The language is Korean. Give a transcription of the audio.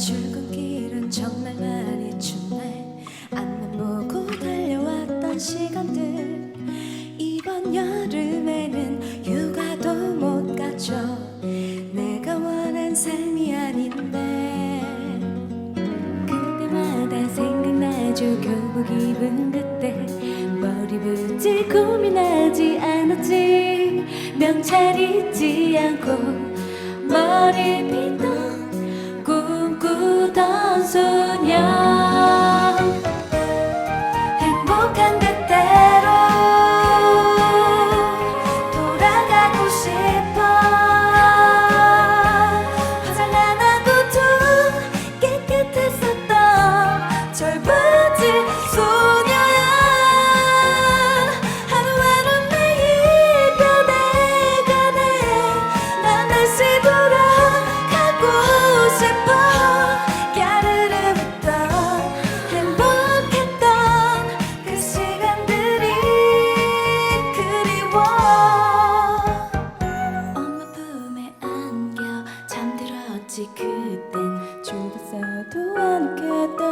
출근길은 정말 많이 춥네. 안만 보고 달려왔던 시간들. 이번 여름에는 휴가도 못 가죠. 내가 원한 삶이 아닌데. 그때마다 생각나죠. 교복 입은 그때. 머리 붓질 고민하지 않았지. 명찰 잊지 않고 머리 빗던 좁았